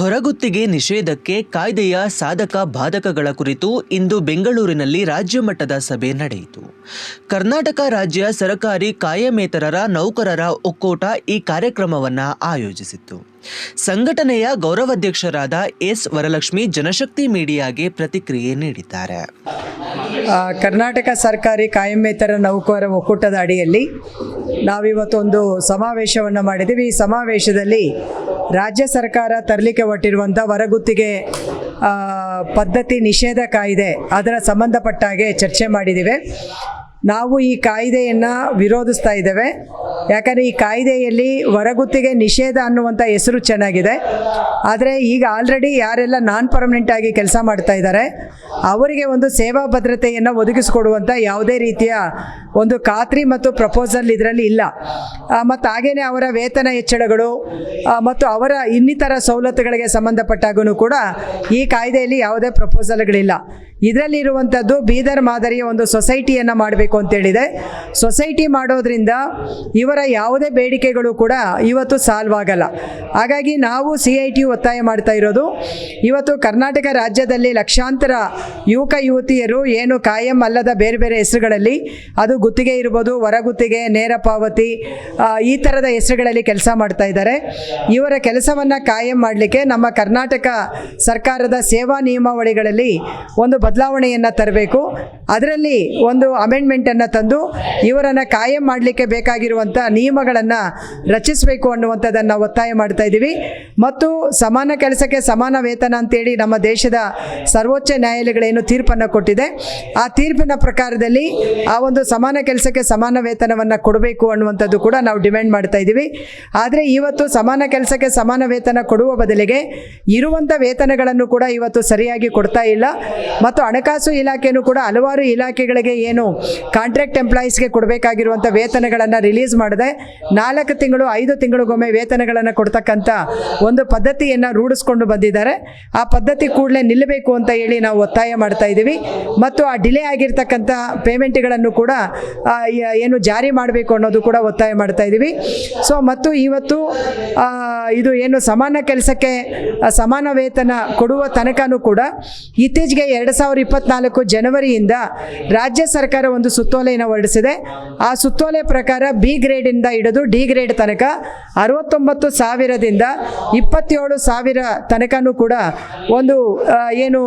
ಹೊರಗುತ್ತಿಗೆ ನಿಷೇಧಕ್ಕೆ ಕಾಯ್ದೆಯ ಸಾಧಕ ಬಾಧಕಗಳ ಕುರಿತು ಇಂದು ಬೆಂಗಳೂರಿನಲ್ಲಿ ರಾಜ್ಯ ಮಟ್ಟದ ಸಭೆ ನಡೆಯಿತು. ಕರ್ನಾಟಕ ರಾಜ್ಯ ಸರಕಾರಿ ಕಾಯಮೇತರರ ನೌಕರರ ಒಕ್ಕೂಟ ಈ ಕಾರ್ಯಕ್ರಮವನ್ನು ಆಯೋಜಿಸಿತ್ತು. ಸಂಘಟನೆಯ ಗೌರವಾಧ್ಯಕ್ಷರಾದ ಎಸ್ ವರಲಕ್ಷ್ಮಿ ಜನಶಕ್ತಿ ಮೀಡಿಯಾಗೆ ಪ್ರತಿಕ್ರಿಯೆ ನೀಡಿದ್ದಾರೆ. ಕರ್ನಾಟಕ ಸರ್ಕಾರಿ ಕಾಯಂಬೇತರ ನೌಕರರ ಒಕ್ಕೂಟದ ಅಡಿಯಲ್ಲಿ ನಾವಿವತ್ತೊಂದು ಸಮಾವೇಶವನ್ನು ಮಾಡಿದ್ದೀವಿ. ಈ ಸಮಾವೇಶದಲ್ಲಿ ರಾಜ್ಯ ಸರ್ಕಾರ ತರಲಿಕ್ಕೆ ಹೊಟ್ಟಿರುವಂಥ ಹೊರಗುತ್ತಿಗೆ ಪದ್ಧತಿ ನಿಷೇಧ ಕಾಯ್ದೆ ಅದರ ಸಂಬಂಧಪಟ್ಟಾಗೆ ಚರ್ಚೆ ಮಾಡಿದ್ದೀವಿ ನಾವು ಈ ಕಾಯ್ದೆಯನ್ನು ವಿರೋಧಿಸ್ತಾ ಇದ್ದೇವೆ. ಯಾಕಂದರೆ ಈ ಕಾಯ್ದೆಯಲ್ಲಿ ಹೊರಗುತ್ತಿಗೆ ನಿಷೇಧ ಅನ್ನುವಂಥ ಹೆಸರು ಚೆನ್ನಾಗಿದೆ. ಆದರೆ ಈಗ ಆಲ್ರೆಡಿ ಯಾರೆಲ್ಲ ನಾನ್ ಪರ್ಮನೆಂಟ್ ಆಗಿ ಕೆಲಸ ಮಾಡ್ತಾ ಇದ್ದಾರೆ, ಅವರಿಗೆ ಒಂದು ಸೇವಾ ಭದ್ರತೆಯನ್ನು ಒದಗಿಸಿಕೊಡುವಂಥ ಯಾವುದೇ ರೀತಿಯ ಒಂದು ಖಾತ್ರಿ ಮತ್ತು ಪ್ರಪೋಸಲ್ ಇದರಲ್ಲಿ ಇಲ್ಲ. ಮತ್ತು ಹಾಗೆಯೇ ಅವರ ವೇತನ ಹೆಚ್ಚಳಗಳು ಮತ್ತು ಅವರ ಇನ್ನಿತರ ಸವಲತ್ತುಗಳಿಗೆ ಸಂಬಂಧಪಟ್ಟಾಗೂ ಕೂಡ ಈ ಕಾಯ್ದೆಯಲ್ಲಿ ಯಾವುದೇ ಪ್ರಪೋಸಲ್ಗಳಿಲ್ಲ ಇದರಲ್ಲಿರುವಂಥದ್ದು ಬೀದರ್ ಮಾದರಿಯ ಒಂದು ಸೊಸೈಟಿಯನ್ನು ಮಾಡಬೇಕು ಅಂತೇಳಿದೆ. ಸೊಸೈಟಿ ಮಾಡೋದ್ರಿಂದ ಇವರ ಯಾವುದೇ ಬೇಡಿಕೆಗಳು ಕೂಡ ಇವತ್ತು ಸಾಲ್ವ್ ಆಗಲ್ಲ. ಹಾಗಾಗಿ ನಾವು ಸಿ ಐ ಟಿ ಒತ್ತಾಯ ಮಾಡ್ತಾ ಇರೋದು. ಇವತ್ತು ಕರ್ನಾಟಕ ರಾಜ್ಯದಲ್ಲಿ ಲಕ್ಷಾಂತರ ಯುವಕ, ಯುವತಿಯರು ಏನು ಕಾಯಂ ಅಲ್ಲದ ಬೇರೆ ಬೇರೆ ಹೆಸರುಗಳಲ್ಲಿ, ಅದು ಗುತ್ತಿಗೆ ಇರ್ಬೋದು ಹೊರಗುತ್ತಿಗೆ ನೇರ ಪಾವತಿ ಈ ಥರದ ಹೆಸರುಗಳಲ್ಲಿ ಕೆಲಸ ಮಾಡ್ತಾ ಇದ್ದಾರೆ. ಇವರ ಕೆಲಸವನ್ನು ಕಾಯಂ ಮಾಡಲಿಕ್ಕೆ ನಮ್ಮ ಕರ್ನಾಟಕ ಸರ್ಕಾರದ ಸೇವಾ ನಿಯಮಾವಳಿಗಳಲ್ಲಿ ಒಂದು ಬದಲಾವಣೆಯನ್ನು ತರಬೇಕು. ಅದರಲ್ಲಿ ಒಂದು ಅಮೆಂಡ್ಮೆಂಟನ್ನು ತಂದು ಇವರನ್ನು ಕಾಯಂ ಮಾಡಲಿಕ್ಕೆ ಬೇಕಾಗಿರುವಂಥ ನಿಯಮಗಳನ್ನು ರಚಿಸಬೇಕು ಅನ್ನುವಂಥದ್ದನ್ನು ಒತ್ತಾಯ ಮಾಡ್ತಾ ಇದ್ದೀವಿ. ಮತ್ತು ಸಮಾನ ಕೆಲಸಕ್ಕೆ ಸಮಾನ ವೇತನ ಅಂತೇಳಿ ನಮ್ಮ ದೇಶದ ಸರ್ವೋಚ್ಚ ನ್ಯಾಯಾಲಯಗಳೇನು ತೀರ್ಪನ್ನು ಕೊಟ್ಟಿದೆ. ಆ ತೀರ್ಪಿನ ಪ್ರಕಾರದಲ್ಲಿ ಆ ಒಂದು ಸಮಾನ ಕೆಲಸಕ್ಕೆ ಸಮಾನ ವೇತನವನ್ನು ಕೊಡಬೇಕು ಅನ್ನುವಂಥದ್ದು ಕೂಡ ನಾವು ಡಿಮ್ಯಾಂಡ್ ಮಾಡ್ತಾ ಇದ್ದೀವಿ. ಆದರೆ ಇವತ್ತು ಸಮಾನ ಕೆಲಸಕ್ಕೆ ಸಮಾನ ವೇತನ ಕೊಡುವ ಬದಲಿಗೆ ಇರುವಂಥ ವೇತನಗಳನ್ನು ಕೂಡ ಇವತ್ತು ಸರಿಯಾಗಿ ಕೊಡ್ತಾ ಇಲ್ಲ. ಮತ್ತು ಹಣಕಾಸು ಇಲಾಖೆಯೂ ಕೂಡ ಹಲವಾರು ಇಲಾಖೆಗಳಿಗೆ ಏನು ಕಾಂಟ್ರಾಕ್ಟ್ ಎಂಪ್ಲಾಯೀಸ್ಗೆ ಕೊಡಬೇಕಾಗಿರುವಂಥ ವೇತನಗಳನ್ನು ರಿಲೀಸ್ ಮಾಡಿದೆ. ನಾಲ್ಕು ತಿಂಗಳು, ಐದು ತಿಂಗಳಿಗೊಮ್ಮೆ ವೇತನಗಳನ್ನು ಕೊಡ್ತಕ್ಕಂಥ ಒಂದು ಪದ್ಧತಿಯನ್ನು ರೂಢಿಸ್ಕೊಂಡು ಬಂದಿದ್ದಾರೆ. ಆ ಪದ್ಧತಿ ಕೂಡಲೇ ನಿಲ್ಲಬೇಕು ಅಂತ ಹೇಳಿ ನಾವು ಒತ್ತಾಯ ಮಾಡ್ತಾ ಇದ್ದೀವಿ. ಮತ್ತು ಆ ಡಿಲೇ ಆಗಿರ್ತಕ್ಕಂಥ ಪೇಮೆಂಟ್ಗಳನ್ನು ಕೂಡ ಏನು ಜಾರಿ ಮಾಡಬೇಕು ಅನ್ನೋದು ಕೂಡ ಒತ್ತಾಯ ಮಾಡ್ತಾ ಇದ್ದೀವಿ. ಸೊ ಮತ್ತು ಇವತ್ತು ಇದು ಏನು ಸಮಾನ ಕೆಲಸಕ್ಕೆ ಸಮಾನ ವೇತನ ಕೊಡುವ ತನಕನೂ ಕೂಡ ಇತ್ತೀಚೆಗೆ ಎರಡು ಸಾವಿರದ ಇಪ್ಪತ್ನಾಲ್ಕು ಜನವರಿಯಿಂದ ರಾಜ್ಯ ಸರ್ಕಾರ ಒಂದು ಸುತ್ತೋಲೆಯನ್ನು ಹೊರಡಿಸಿದೆ. ಆ ಸುತ್ತೋಲೆ ಪ್ರಕಾರ ಬಿ ಗ್ರೇಡಿಂದ ಹಿಡಿದು ಡಿ ಗ್ರೇಡ್ ತನಕ ಅರವತ್ತೊಂಬತ್ತು ಸಾವಿರದಿಂದ ಇಪ್ಪತ್ತೇಳು ಸಾವಿರ ತನಕನೂ ಕೂಡ ಒಂದು ಏನು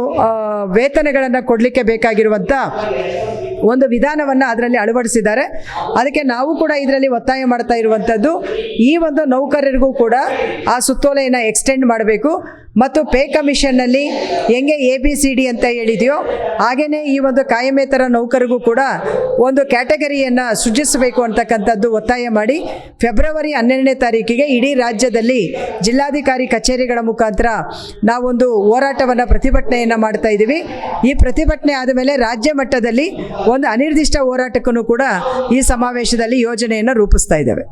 ವೇತನಗಳನ್ನು ಕೊಡಲಿಕ್ಕೆ ಬೇಕಾಗಿರುವಂಥ ಒಂದು ವಿಧಾನವನ್ನು ಅದರಲ್ಲಿ ಅಳವಡಿಸಿದ್ದಾರೆ. ಅದಕ್ಕೆ ನಾವು ಕೂಡ ಇದರಲ್ಲಿ ಒತ್ತಾಯ ಮಾಡ್ತಾ ಇರುವಂಥದ್ದು ಈ ಒಂದು ನೌಕರರಿಗೂ ಕೂಡ ಆ ಸುತ್ತೋಲೆಯನ್ನು ಎಕ್ಸ್ಟೆಂಡ್ ಮಾಡಬೇಕು. ಮತ್ತು ಪೇ ಕಮಿಷನ್ನಲ್ಲಿ ಹೆಂಗೆ ಎ ಬಿ ಸಿ ಡಿ ಅಂತ ಹೇಳಿದೆಯೋ ಹಾಗೆಯೇ ಈ ಒಂದು ಕಾಯಮೇತರ ನೌಕರಿಗೂ ಕೂಡ ಒಂದು ಕ್ಯಾಟಗರಿಯನ್ನು ಸೃಜಿಸಬೇಕು ಅಂತಕ್ಕಂಥದ್ದು ಒತ್ತಾಯ ಮಾಡಿ ಫೆಬ್ರವರಿ ಹನ್ನೆರಡನೇ ತಾರೀಕಿಗೆ ಇಡೀ ರಾಜ್ಯದಲ್ಲಿ ಜಿಲ್ಲಾಧಿಕಾರಿ ಕಚೇರಿಗಳ ಮುಖಾಂತರ ನಾವೊಂದು ಹೋರಾಟವನ್ನು ಪ್ರತಿಭಟನೆಯನ್ನು ಮಾಡ್ತಾ ಇದ್ದೀವಿ. ಈ ಪ್ರತಿಭಟನೆ ಆದಮೇಲೆ ರಾಜ್ಯ ಮಟ್ಟದಲ್ಲಿ ಒಂದು ಅನಿರ್ದಿಷ್ಟ ಹೋರಾಟಕ್ಕೂ ಕೂಡ ಈ ಸಮಾವೇಶದಲ್ಲಿ ಯೋಜನೆಯನ್ನು ರೂಪಿಸ್ತಾ ಇದ್ದೇವೆ.